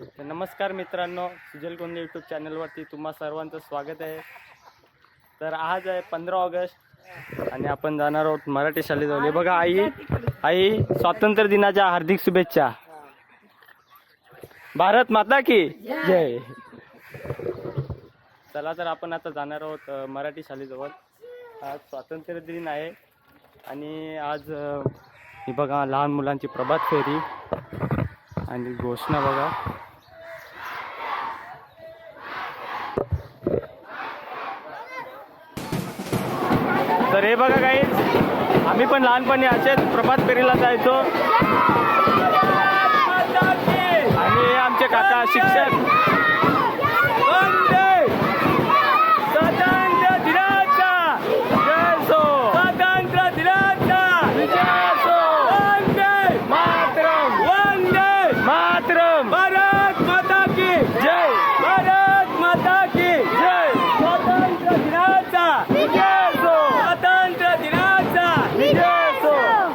तर नमस्कार मित्रांनो सुजल कोंडे यूट्यूब चॅनलवरती तुम्हा सर्वांचं स्वागत आहे. तर आज आहे पंधरा ऑगस्ट आणि आपण जाणार आहोत मराठी शाळेत जाऊन बघा आई आई स्वातंत्र्य दिनाच्या हार्दिक शुभेच्छा. भारत माता की जय. चला तर आपण आता जाणार आहोत मराठी शाळेजवळ. आज स्वातंत्र्य दिन आहे आणि आज ही बघा लहान मुलांची प्रभात फेरी आणि घोषणा बघा. तर हे बघा काही आम्ही पण लहानपणी असेच प्रभात फेरीला जायचो. आणि हे आमचे काका शिक्षक स्वातंत्र्य दिनाचा जय सो स्वातंत्र्य दिनाचा विजय सो वंदे मातरम वंदे मातरम भारत माता की जय भारत माता की जय स्वातंत्र्य दिनाचा विजय सो स्वातंत्र्य दिनाचा विजय सो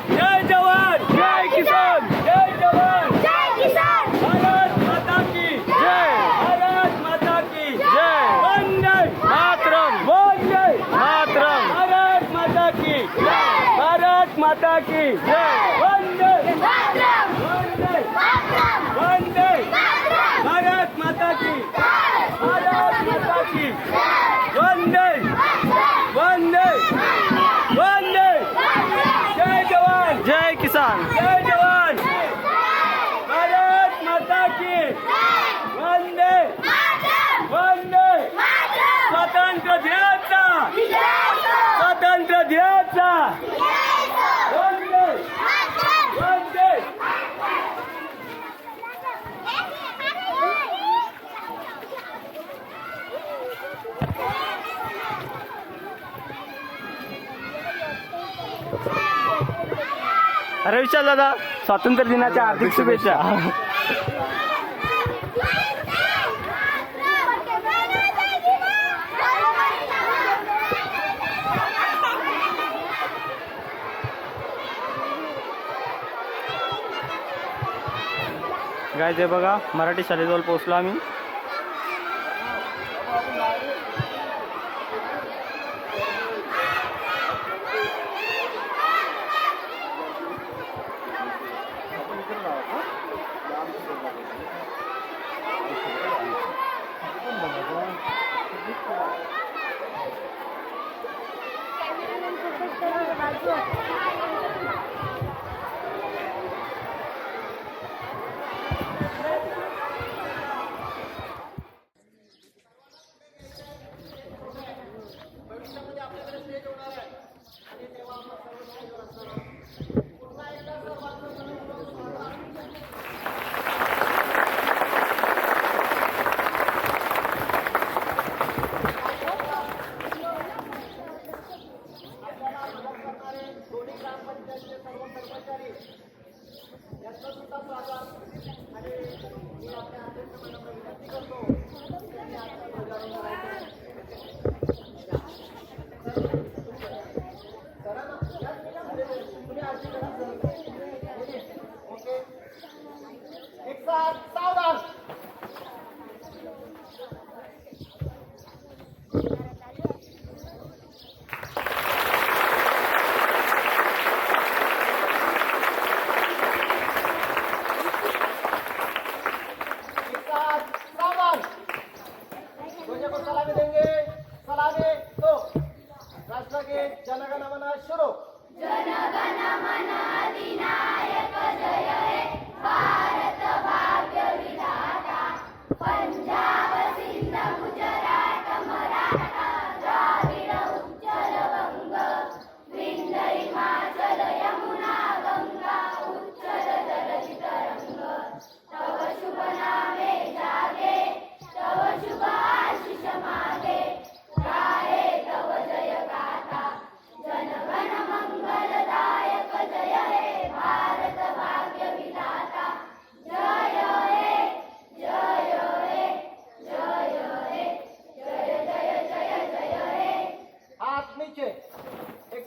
जय जवान जय किसान जय जवान जय किसान भारत माता की जय भारत माता की जय वंदे मातरम वंदे मातरम भारत माता की जय भारत माता की जय वंदे मातरम वंदे मातरम वंदे मातरम भारत माता की भारत माता की वंदे वंदे वंदे जय जवान जय किसान जय जवान भारत माता की वंदे वंदे स्वातंत्र्य दिनाचा स्वातंत्र्य दिनाचा वंदे वंदे अरे विशाल दादा स्वातंत्र्य दिनाच्या हार्दिक शुभेच्छा. काय ते बघा मराठी शाळेजवळ पोहोचलो आम्ही. मुझे को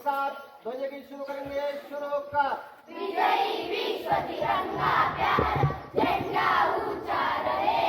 साथ ध्वज गीत शुरू करेंगे. शुरू का विजयी विश्व तिरंगा प्यारा झंडा ऊंचा रहे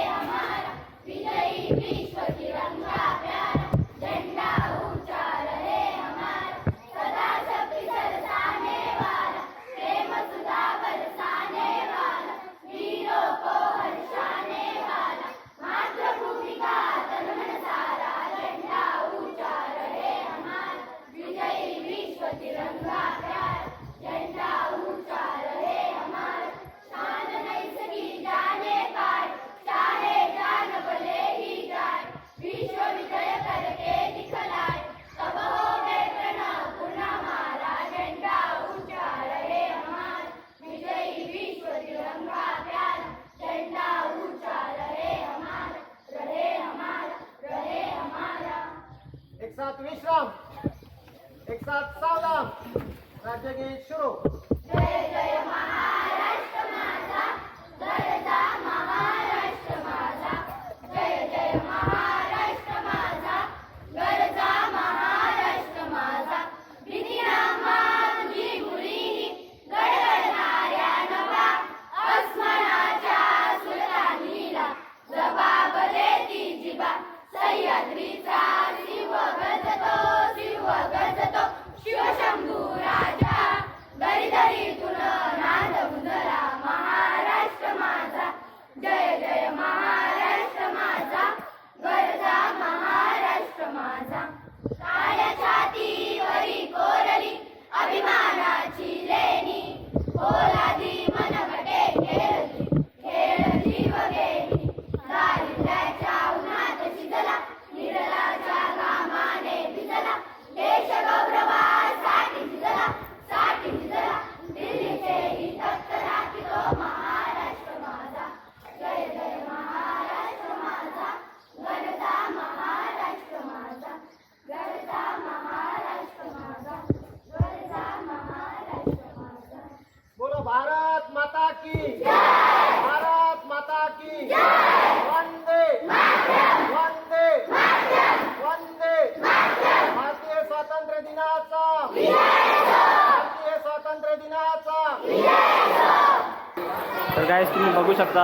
बघू शकता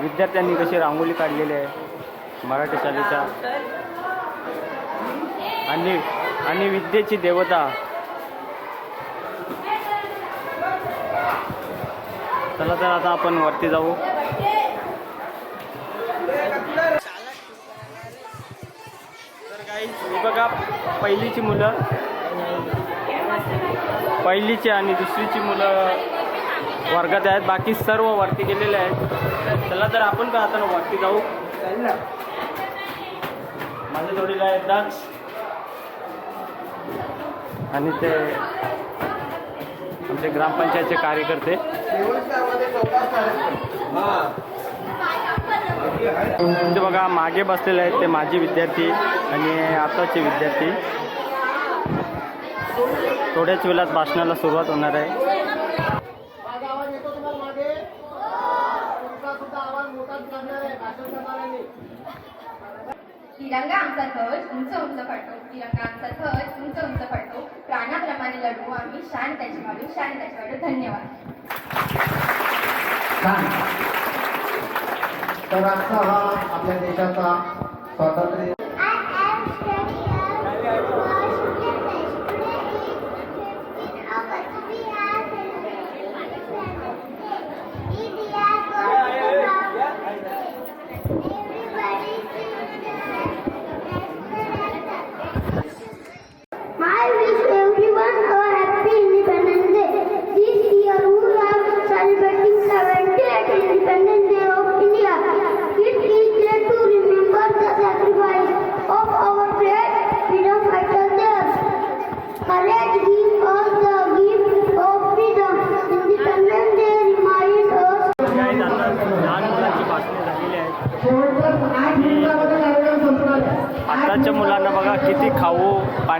विद्यार्थ्यांनी कशी रांगोळी काढलेली आहे मराठी शाळेच्या. आणि आणि विद्येची देवता. चला तर आता आपण वरती जाऊ. तर काही बघा पहिलीची मुलं. पहिलीची आणि दुसरीची मुलं. वर्गात आहेत. बाकी सर्व वरती गेलेले आहेत. चला तर आपण का आता वरती जाऊ. माझ्या जोडीला आहेत डान्स आणि ते आमचे ग्रामपंचायतचे कार्यकर्ते. तुमचे बघा मागे बसलेले आहेत ते माजी विद्यार्थी आणि आताचे विद्यार्थी. थोड्याच वेळात भाषणाला सुरुवात होणार आहे. तिरंगा ध्वज उंच उंच फाडतो तिरंगा ध्वज उंच उंच फाडतो प्राणाप्रमाणे लढू आम्ही. शान त्याची वाढू शान त्याची वाढू धन्यवाद तर आजचा हा आपल्या देशाचा स्वातंत्र्य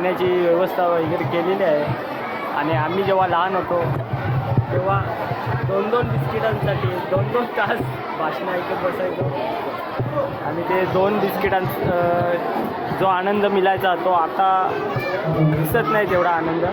पाण्याची व्यवस्था वगैरे केलेली आहे. आणि आम्ही जेव्हा लहान होतो तेव्हा दोन दोन बिस्किटांसाठी दोन दोन तास भाषण ऐकत बसायचो. आणि ते दोन बिस्किटां जो आनंद मिळायचा तो आता दिसत नाही तेवढा आनंद.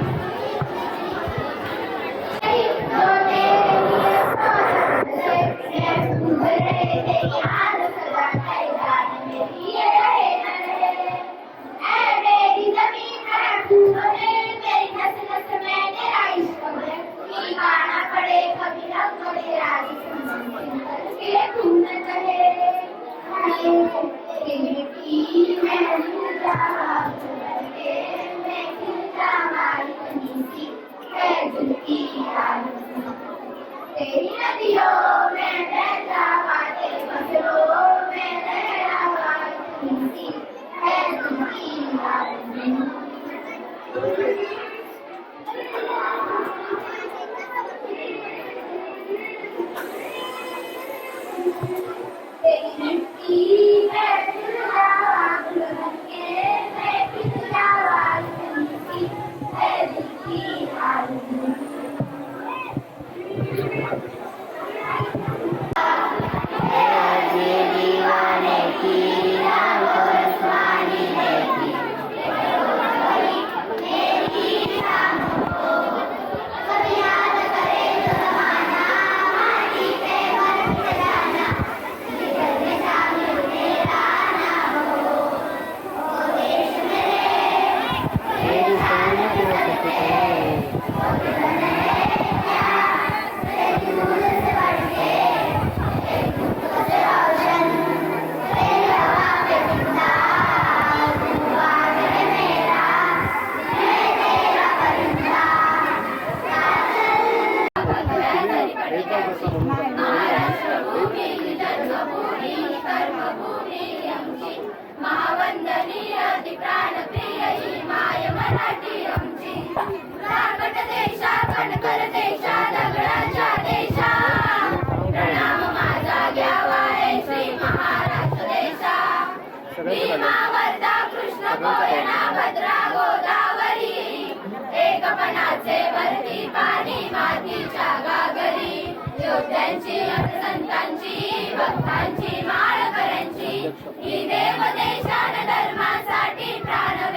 मूर्खपणाचे वरती पाणी मातीच्या गागरी. योद्ध्यांची संतांची भक्तांची माळकऱ्यांची. ही देवदेशान धर्मासाठी प्राण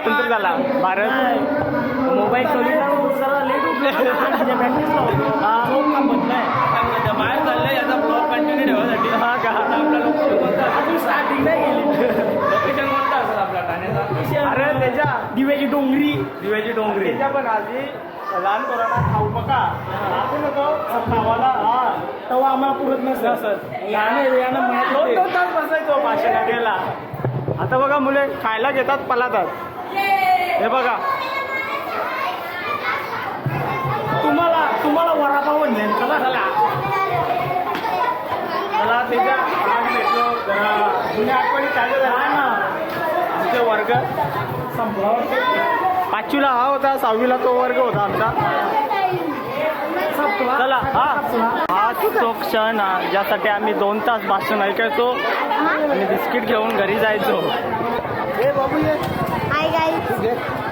आपण तर झाला. भारत. मोबाईल चोरीला उचलला लेट उठले चाललंय कंटिन्यू का? अरे त्याच्या दिव्याची डोंगरी. दिव्याची डोंगरी. पण आधी लहान पोरांना खाऊ बघा आपण नको. खावाला हा. तेव्हा आम्हाला पुरत नसतं असं लहान वेळानं म्हणतो बसायचो भाषण गेला आता बघा मुले खायला घेतात पलातात. हे बघा. तुम्हाला तुम्हाला वडापाव म्हणजे त्याच्या भेटलो जुन्या आठवणी चालू झाला ना. आमचे वर्ग संपला. पाचवीला हा होता सहावीला तो वर्ग होता आमचा. चला हा. हा तो क्षण ज्यासाठी आम्ही दोन तास भाषण ऐकायचो. आणि बिस्किट घेऊन घरी जायचो. agradecer